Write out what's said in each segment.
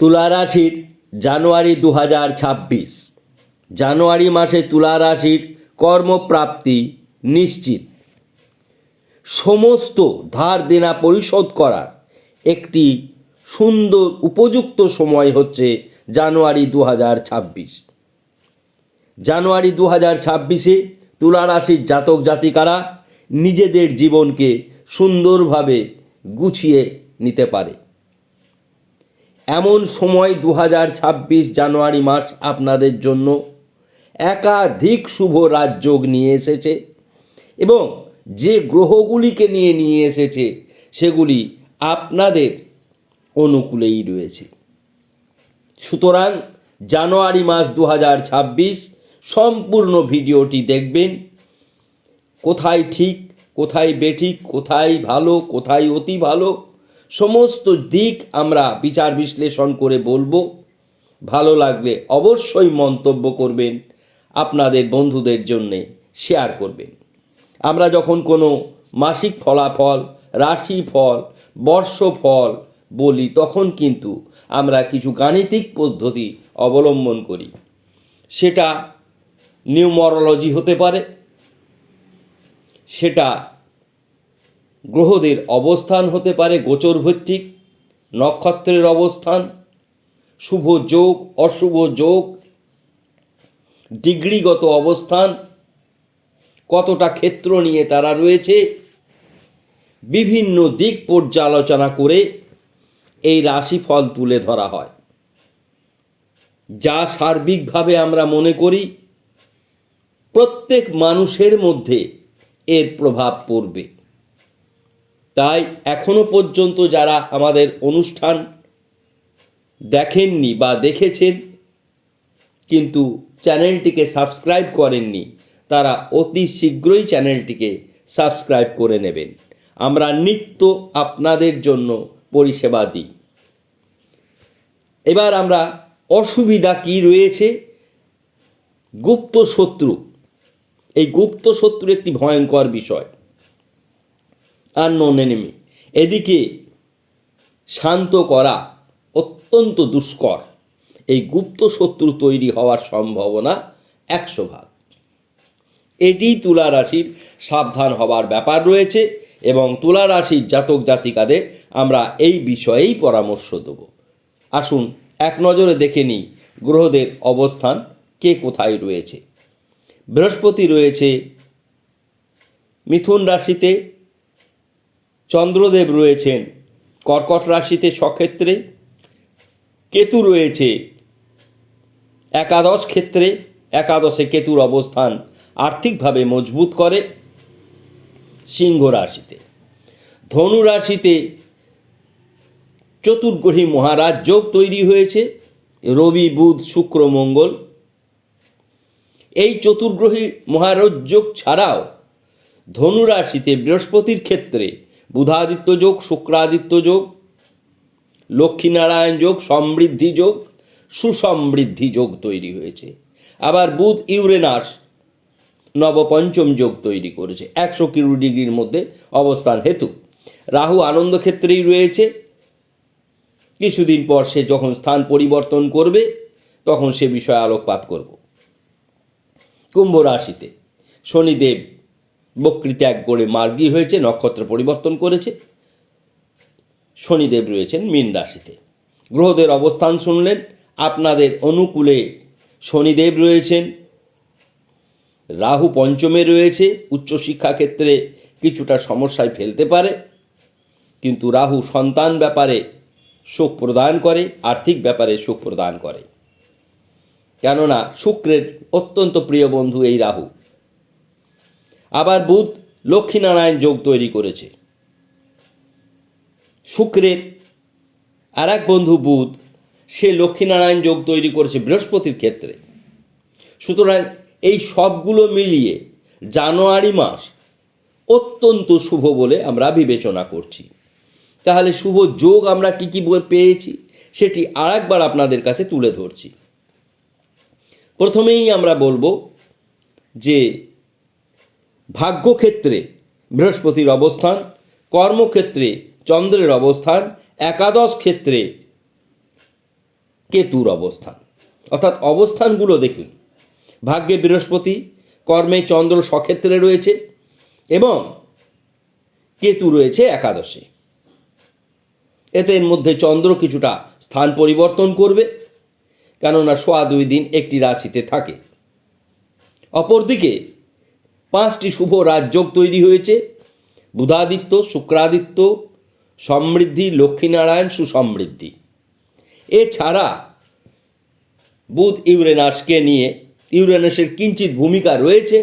তুলা রাশির জানুয়ারি দু হাজার ছাব্বিশ। জানুয়ারি মাসে তুলা রাশির কর্মপ্রাপ্তি নিশ্চিত। সমস্ত ধার দেনা পরিশোধ করার একটি সুন্দর উপযুক্ত সময় হচ্ছে জানুয়ারি দু হাজার ছাব্বিশ। জানুয়ারি দু হাজার ছাব্বিশে তুলা রাশির জাতক জাতিকারা নিজেদের জীবনকে সুন্দরভাবে গুছিয়ে নিতে পারে। এমন সময় দু হাজার ছাব্বিশ জানুয়ারি মাস আপনাদের জন্য একাধিক শুভ রাজযোগ নিয়ে এসেছে এবং যে গ্রহগুলিকে নিয়ে নিয়ে এসেছে সেগুলি আপনাদের অনুকূলেই রয়েছে। সুতরাং জানুয়ারি মাস দু হাজার ছাব্বিশ সম্পূর্ণ ভিডিওটি দেখবেন। কোথায় ঠিক, কোথায় বেঠিক, কোথায় ভালো, কোথায় অতি ভালো সমস্ত দিক আমরা বিচার বিশ্লেষণ করে বলব। ভালো লাগলে অবশ্যই মন্তব্য করবেন, আপনাদের বন্ধুদের জন্যে শেয়ার করবেন। আমরা যখন কোনো মাসিক ফলাফল রাশি রাশিফল, বর্ষফল বলি, তখন কিন্তু আমরা কিছু গাণিতিক পদ্ধতি অবলম্বন করি। সেটা নিউমরোলজি হতে পারে, সেটা গ্রহদের অবস্থান হতে পারে গোচর ভিত্তিক নক্ষত্রের অবস্থান, শুভ যোগ, অশুভ যোগ, ডিগ্রিগত অবস্থান, কতটা ক্ষেত্র নিয়ে তারা রয়েছে, বিভিন্ন দিক পর্যালোচনা করে এই রাশিফল তুলে ধরা হয়। যা সার্বিকভাবে আমরা মনে করি প্রত্যেক মানুষের মধ্যে এর প্রভাব পড়বে। তাই এখনও পর্যন্ত যারা আমাদের অনুষ্ঠান দেখেননি বা দেখেছেন, কিন্তু চ্যানেলটিকে সাবস্ক্রাইব করেননি, তারা অতি শীঘ্রই চ্যানেলটিকে সাবস্ক্রাইব করে নেবেন। আমরা নিত্য আপনাদের জন্য পরিষেবা দিই। এবার আমরা অসুবিধা কি রয়েছে? গুপ্ত শত্রু। এই গুপ্ত শত্রু একটি ভয়ঙ্কর বিষয়। আর নন এনিমি এদিকে শান্ত করা অত্যন্ত দুষ্কর। এই গুপ্ত শত্রু তৈরি হওয়ার সম্ভাবনা একশো ভাগ। এটি তুলা রাশির সাবধান হবার ব্যাপার রয়েছে এবং তুলা রাশির জাতক জাতিকাদের আমরা এই বিষয়েই পরামর্শ দেব। আসুন এক নজরে দেখে নিই গ্রহদের অবস্থান, কে কোথায় রয়েছে। বৃহস্পতি রয়েছে, মিথুন রাশিতে চন্দ্রদেব রয়েছেন। কর্কট রাশিতে সক্ষেত্রে কেতু রয়েছে। একাদশ ক্ষেত্রে একাদশে কেতুর অবস্থান আর্থিকভাবে মজবুত করে সিংহ রাশিতে। ধনু রাশিতে চতুর্গ্রহী মহারাজ যোগ তৈরি হয়েছে। রবি, বুধ, শুক্র, মঙ্গল। এই চতুর্গ্রহী মহারাজ যোগ ছাড়াও ধনু রাশিতে বৃহস্পতির ক্ষেত্রে বুধাদিত্য যোগ, শুক্রাদিত্য যোগ, লক্ষ্মীনারায়ণ যোগ, সমৃদ্ধি যোগ, সুসমৃদ্ধি যোগ তৈরি হয়েছে। আবার বুধ ইউরেনাস নবপঞ্চম যোগ তৈরি করেছে। একশো কিলো ডিগ্রির মধ্যে অবস্থান হেতু। রাহু আনন্দ ক্ষেত্রেই রয়েছে। কিছুদিন পর সে যখন স্থান পরিবর্তন করবে, তখন সে বিষয়ে আলোকপাত করব। কুম্ভ রাশিতে শনিদেব বক্রি ত্যাগ করে মার্গী হয়েছে, নক্ষত্র পরিবর্তন করেছে। শনিদেব রয়েছেন মীন রাশিতে। গ্রহদের অবস্থান শুনলেন, আপনাদের অনুকূলে শনিদেব রয়েছেন, রাহু পঞ্চমে রয়েছে, উচ্চশিক্ষা ক্ষেত্রে কিছুটা সমস্যায় ফেলতে পারে, কিন্তু রাহু সন্তান ব্যাপারে সুখ প্রদান করে, আর্থিক ব্যাপারে সুখ প্রদান করে। কেননা, শুক্রের অত্যন্ত প্রিয় বন্ধু এই রাহু। আবার বুধ লক্ষ্মীনারায়ণ যোগ তৈরি করেছে। শুক্রের আর এক বন্ধু বুধ, সে লক্ষ্মীনারায়ণ যোগ তৈরি করেছে বৃহস্পতির ক্ষেত্রে। সুতরাং এই সবগুলো মিলিয়ে জানুয়ারি মাস অত্যন্ত শুভ বলে আমরা বিবেচনা করছি। তাহলে শুভ যোগ আমরা কী কী পেয়েছি, সেটি আর একবার আপনাদের কাছে তুলে ধরছি। প্রথমেই আমরা বলব যে ভাগ্যক্ষেত্রে বৃহস্পতির অবস্থান, কর্মক্ষেত্রে চন্দ্রের অবস্থান, একাদশ ক্ষেত্রে কেতুর অবস্থান। অর্থাৎ অবস্থানগুলো দেখুন। ভাগ্যে বৃহস্পতি, কর্মে চন্দ্র সক্ষেত্রে রয়েছে এবং কেতু রয়েছে একাদশে। এতে এর মধ্যে চন্দ্র কিছুটা স্থান পরিবর্তন করবে, কেননা সোয়া দুই দিন একটি রাশিতে থাকে। অপরদিকে পাঁচটি শুভ রাজযোগ তৈরি হয়েছে। বুধাদিত্য, শুক্রাদিত্য, সমৃদ্ধি, লক্ষ্মীনারায়ণ, সুসমৃদ্ধি। এছাড়া বুধ ইউরেনাসকে নিয়ে, ইউরেনাসের কিঞ্চিত ভূমিকা রয়েছে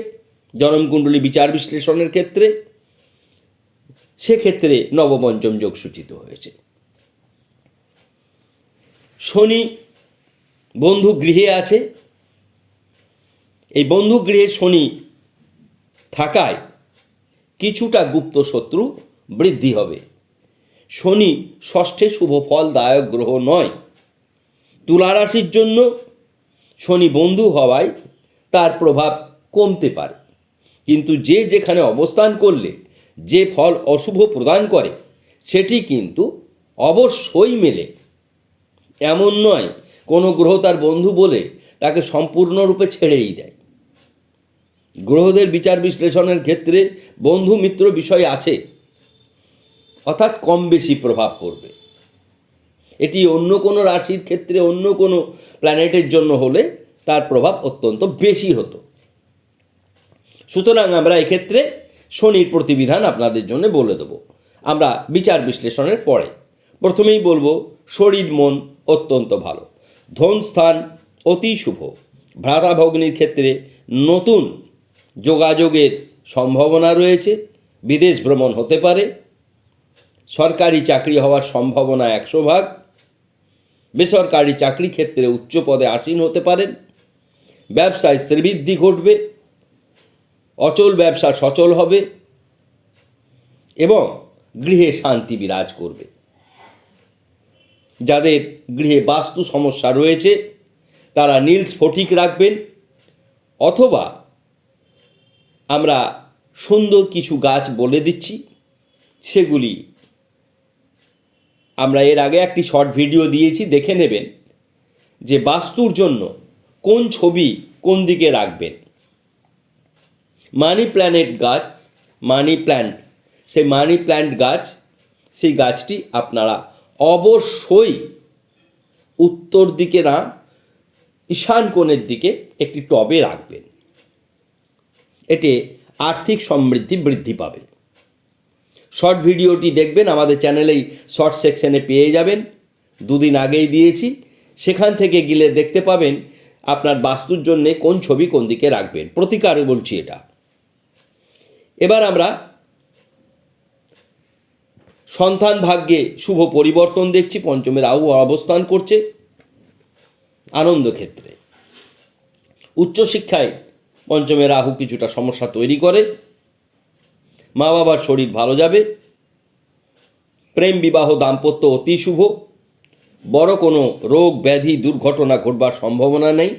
জনমকুণ্ডলী বিচার বিশ্লেষণের ক্ষেত্রে। সেক্ষেত্রে নবপঞ্চম যোগ সূচিত হয়েছে। শনি বন্ধু গৃহে আছে। এই বন্ধু গৃহে শনি থাকায় কিছুটা গুপ্ত শত্রু বৃদ্ধি হবে। শনি ষষ্ঠে শুভ ফলদায়ক গ্রহ নয়। তুলা রাশির জন্য শনি বন্ধু হওয়ায় তার প্রভাব কমতে পারে। কিন্তু যে যেখানে অবস্থান করলে যে ফল অশুভ প্রদান করে, সেটি কিন্তু অবশ্যই মেলে। এমন নয়, কোনো গ্রহ তার বন্ধু বলে তাকে সম্পূর্ণরূপে ছেড়েই দেয়। গ্রহদের বিচার বিশ্লেষণের ক্ষেত্রে বন্ধু মিত্র বিষয় আছে। অর্থাৎ কম বেশি প্রভাব পড়বে। এটি অন্য কোনো রাশির ক্ষেত্রে অন্য কোনো প্ল্যানেটের জন্য হলে তার প্রভাব অত্যন্ত বেশি হতো। সুতরাং আমরা এক্ষেত্রে শনির প্রতিবিধান আপনাদের জন্য বলে দেব। আমরা বিচার বিশ্লেষণের পরে প্রথমেই বলব, শরীর মন অত্যন্ত ভালো। ধন স্থান অতি শুভ। ভ্রাতা ভগ্নির ক্ষেত্রে নতুন যোগাযোগের সম্ভাবনা রয়েছে, বিদেশ ভ্রমণ হতে পারে, সরকারি চাকরি হওয়ার সম্ভাবনা একশো ভাগ, বেসরকারি চাকরি ক্ষেত্রে উচ্চ পদে আসীন হতে পারেন, ব্যবসায় শ্রীবৃদ্ধি ঘটবে, অচল ব্যবসা সচল হবে এবং গৃহে শান্তি বিরাজ করবে। যাদের গৃহে বাস্তু সমস্যা রয়েছে, তারা নীল স্ফটিক রাখবেন অথবা আমরা সুন্দর কিছু গাছ বলে দিচ্ছি। সেগুলি আমরা এর আগে একটি শর্ট ভিডিও দিয়েছি, দেখে নেবেন যে বাস্তুর জন্য কোন ছবি কোন দিকে রাখবেন। মানি প্ল্যানেট গাছ, মানি প্ল্যান্ট, সেই মানি প্ল্যান্ট গাছ, সেই গাছটি আপনারা অবশ্যই উত্তর দিকে না, ঈশান কোণের দিকে একটি টবে রাখবেন। এতে আর্থিক সমৃদ্ধি বৃদ্ধি পাবে। শর্ট ভিডিওটি দেখবেন, আমাদের চ্যানেলেই শর্ট সেকশনে পেয়ে যাবেন। দুদিন আগেই দিয়েছি। সেখান থেকে গেলে দেখতে পাবেন আপনার বাস্তুর জন্যে কোন ছবি কোন দিকে রাখবেন। প্রতিকার বলছি এটা। এবার আমরা সন্তান ভাগ্যে শুভ পরিবর্তন দেখছি। পঞ্চমের রাহু অবস্থান করছে। আনন্দ ক্ষেত্রে। উচ্চশিক্ষায় পঞ্চমে রাহু কিছুটা সমস্যা তৈরি করে। মা বাবার শরীর ভালো যাবে। প্রেম বিবাহ দাম্পত্য অতি শুভ। বড় কোনো রোগ, ব্যাধি, দুর্ঘটনা ঘটবার সম্ভাবনা নেই।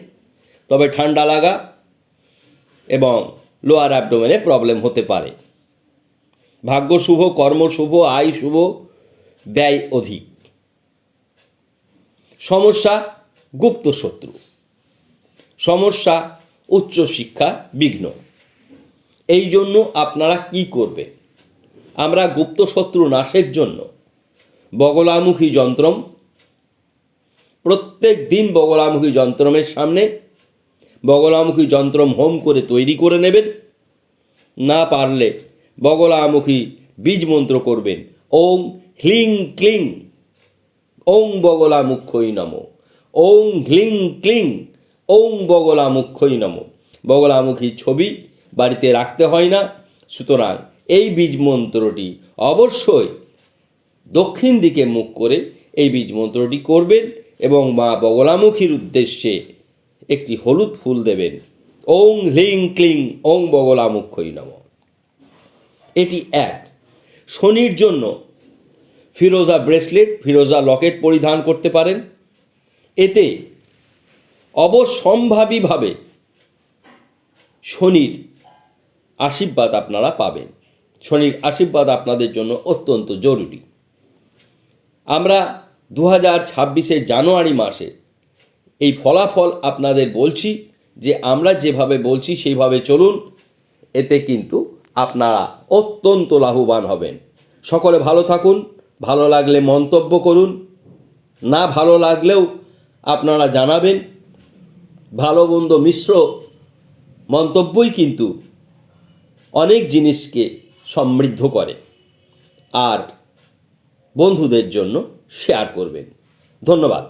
তবে ঠান্ডা লাগা এবং লোয়ার অ্যাবডোমেনে প্রবলেম হতে পারে। ভাগ্য শুভ, কর্ম শুভ, আয় শুভ, ব্যয় অধিক। সমস্যা গুপ্ত শত্রু। সমস্যা উচ্চশিক্ষা বিঘ্ন। এই জন্য আপনারা কি করবেন আমরা গুপ্ত শত্রু নাশের জন্য বগলামুখী যন্ত্রম, প্রত্যেক দিন বগলামুখী যন্ত্রমের সামনে বগলামুখী যন্ত্রম হোম করে তৈরি করে নেবেন। না পারলে বগলামুখী বীজ মন্ত্র করবেন। ওং হ্লিং ক্লিং, ওং বগলা মুখ্যই নম, ওং হ্লিং ক্লিং। ওং বগলা মুখ্যই নম। বগলামুখী ছবি বাড়িতে রাখতে হয় না। সুতরাং এই বীজ মন্ত্রটি অবশ্যই দক্ষিণ দিকে মুখ করে এই বীজ মন্ত্রটি করবেন এবং মা বগলামুখীর উদ্দেশ্যে একটি হলুদ ফুল দেবেন। ওং হ্লিং ক্লিং, ওং বগলামুখ্যই নম। এটি এক। শনির জন্য ফিরোজা ব্রেসলেট, ফিরোজা লকেট পরিধান করতে পারেন। এতে অবসম্ভাবীভাবে শনির আশীর্বাদ আপনারা পাবেন। শনির আশীর্বাদ আপনাদের জন্য অত্যন্ত জরুরি। আমরা দু হাজার ছাব্বিশে জানুয়ারি মাসে এই ফলাফল আপনাদের বলছি যে আমরা যেভাবে বলছি সেইভাবে চলুন, এতে কিন্তু আপনারা অত্যন্ত লাভবান হবেন। সকলে ভালো থাকুন, ভালো লাগলে মন্তব্য করুন, না ভালো লাগলেও আপনারা জানাবেন। ভালো মন্দ মিশ্র মন্তব্যই কিন্তু অনেক জিনিসকে সমৃদ্ধ করে আর বন্ধুদের জন্য শেয়ার করবেন। ধন্যবাদ।